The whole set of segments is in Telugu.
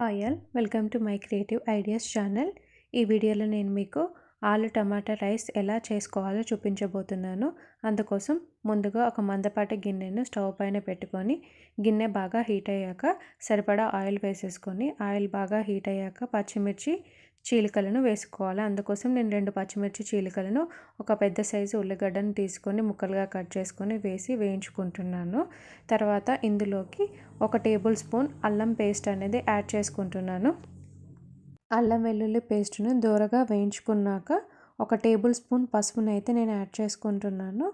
All welcome to my creative ideas channel. ఈ వీడియోలో నేను మీకు ఆలు టమాటా రైస్ ఎలా చేసుకోవాలో చూపించబోతున్నాను. అందుకోసం ముందుగా ఒక మందపాటి గిన్నెను స్టవ్ పైన పెట్టుకొని గిన్నె బాగా హీట్ అయ్యాక సరిపడా ఆయిల్ వేసేసుకొని ఆయిల్ బాగా హీట్ అయ్యాక పచ్చిమిర్చి చీలికలను వేసుకోవాలి. అందుకోసం నేను రెండు పచ్చిమిర్చి చీలికలను ఒక పెద్ద సైజు ఉల్లిగడ్డను తీసుకొని ముక్కలుగా కట్ చేసుకొని వేసి వేయించుకుంటున్నాను. తర్వాత ఇందులోకి ఒక టేబుల్ స్పూన్ అల్లం పేస్ట్ అనేది యాడ్ చేసుకుంటున్నాను. అల్లం వెల్లుల్లి పేస్ట్ను దూరగా వేయించుకున్నాక ఒక టేబుల్ స్పూన్ పసుపును అయితే నేను యాడ్ చేసుకుంటున్నాను.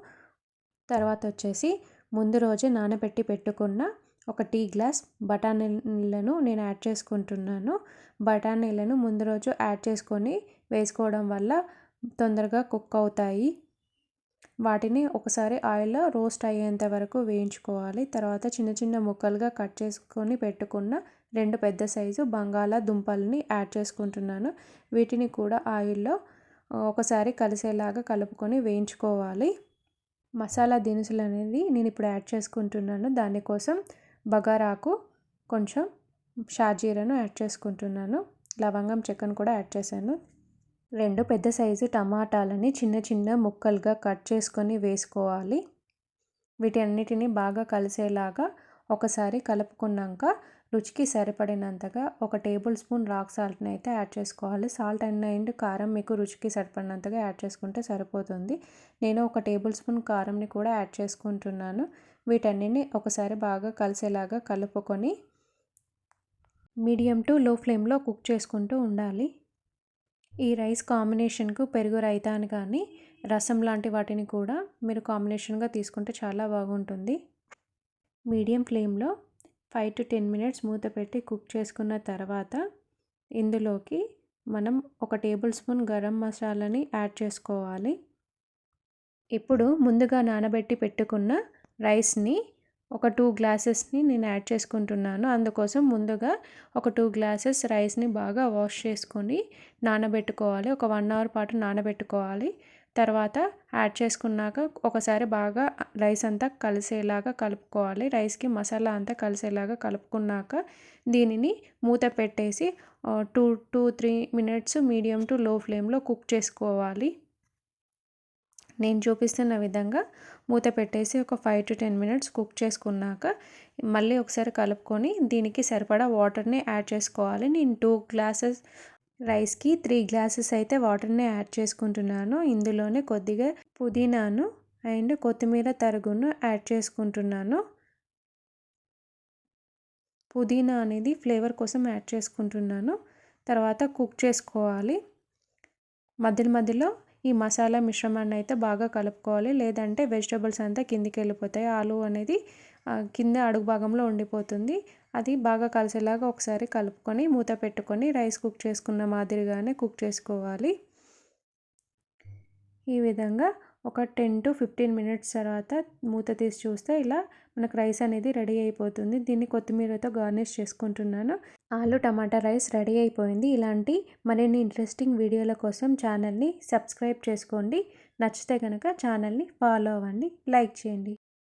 తర్వాత వచ్చేసి ముందు రోజే నానబెట్టి పెట్టుకున్న ఒక టీ గ్లాస్ బఠానీలను నేను యాడ్ చేసుకుంటున్నాను. బఠానీలను ముందు రోజు యాడ్ చేసుకొని వేసుకోవడం వల్ల తొందరగా కుక్ అవుతాయి. వాటిని ఒకసారి ఆయిల్లో రోస్ట్ అయ్యేంత వరకు వేయించుకోవాలి. తర్వాత చిన్న చిన్న ముక్కలుగా కట్ చేసుకొని పెట్టుకున్న రెండు పెద్ద సైజు బంగాళాదుంపల్ని యాడ్ చేసుకుంటున్నాను. వీటిని కూడా ఆయిల్లో ఒకసారి కలిసేలాగా కలుపుకొని వేయించుకోవాలి. మసాలా దినుసులు అనేది నేను ఇప్పుడు యాడ్ చేసుకుంటున్నాను. దానికోసం బగారాకు కొంచెం షాజీరాను యాడ్ చేసుకుంటున్నాను. లవంగం చెక్కను కూడా యాడ్ చేశాను. రెండు పెద్ద సైజు టమాటాలని చిన్న చిన్న ముక్కలుగా కట్ చేసుకొని వేసుకోవాలి. వీటన్నిటిని బాగా కలిసేలాగా ఒకసారి కలుపుకున్నాక రుచికి సరిపడినంతగా ఒక టేబుల్ స్పూన్ రాక్ సాల్ట్ని అయితే యాడ్ చేసుకోవాలి. సాల్ట్ అండ్ అండ్ కారం మీకు రుచికి సరిపడినంతగా యాడ్ చేసుకుంటే సరిపోతుంది. నేను ఒక టేబుల్ స్పూన్ కారంని కూడా యాడ్ చేసుకుంటున్నాను. వీటన్నిటిని ఒకసారి బాగా కలిసేలాగా కలుపుకొని మీడియం టు లో ఫ్లేమ్లో కుక్ చేసుకుంటూ ఉండాలి. ఈ రైస్ కాంబినేషన్కు పెరుగు రైతాను కానీ రసం లాంటి వాటిని కూడా మీరు కాంబినేషన్గా తీసుకుంటే చాలా బాగుంటుంది. మీడియం ఫ్లేమ్లో ఫైవ్ టు టెన్ మినిట్స్ మూత పెట్టి కుక్ చేసుకున్న తర్వాత ఇందులోకి మనం ఒక టేబుల్ స్పూన్ గరం మసాలాని యాడ్ చేసుకోవాలి. ఇప్పుడు ముందుగా నానబెట్టి పెట్టుకున్న రైస్ని ఒక టూ గ్లాసెస్ని నేను యాడ్ చేసుకుంటున్నాను. అందుకోసం ముందుగా ఒక టూ గ్లాసెస్ రైస్ని బాగా వాష్ చేసుకొని నానబెట్టుకోవాలి. ఒక వన్ అవర్ పాటు నానబెట్టుకోవాలి. తర్వాత యాడ్ చేసుకున్నాక ఒకసారి బాగా రైస్ అంతా కలిసేలాగా కలుపుకోవాలి. రైస్కి మసాలా అంతా కలిసేలాగా కలుపుకున్నాక దీనిని మూత పెట్టేసి two two three minutes medium to low ఫ్లేమ్లో కుక్ చేసుకోవాలి. నేను చూపిస్తున్న విధంగా మూత పెట్టేసి ఒక five to ten minutes cook చేసుకున్నాక మళ్ళీ ఒకసారి కలుపుకొని దీనికి సరిపడా వాటర్ని యాడ్ చేసుకోవాలి. నేను టూ గ్లాసెస్ రైస్కి త్రీ గ్లాసెస్ అయితే వాటర్ని యాడ్ చేసుకుంటున్నాను. ఇందులోనే కొద్దిగా పుదీనాను అండ్ కొత్తిమీర తరుగును యాడ్ చేసుకుంటున్నాను. పుదీనా అనేది ఫ్లేవర్ కోసం యాడ్ చేసుకుంటున్నాను. తర్వాత కుక్ చేసుకోవాలి. మధ్య మధ్యలో ఈ మసాలా మిశ్రమాన్ని అయితే బాగా కలుపుకోవాలి. లేదంటే వెజిటబుల్స్ అంతా కిందికి వెళ్ళిపోతాయి. ఆలు అనేది కింద అడుగు భాగంలో ఉండిపోతుంది. అది బాగా కలిసేలాగా ఒకసారి కలుపుకొని మూత పెట్టుకొని రైస్ కుక్ చేసుకున్న మాదిరిగానే కుక్ చేసుకోవాలి. ఈ విధంగా ఒక టెన్ టు ఫిఫ్టీన్ మినిట్స్ తర్వాత మూత తీసి చూస్తే ఇలా మనకు రైస్ అనేది రెడీ అయిపోతుంది. దీన్ని కొత్తిమీరతో గార్నిష్ చేసుకుంటున్నాను. ఆలు టమాటా రైస్ రెడీ అయిపోయింది. ఇలాంటి మరిన్ని ఇంట్రెస్టింగ్ వీడియోల కోసం ఛానల్ని సబ్స్క్రైబ్ చేసుకోండి. నచ్చితే కనుక ఛానల్ని ఫాలో అవ్వండి. లైక్ చేయండి.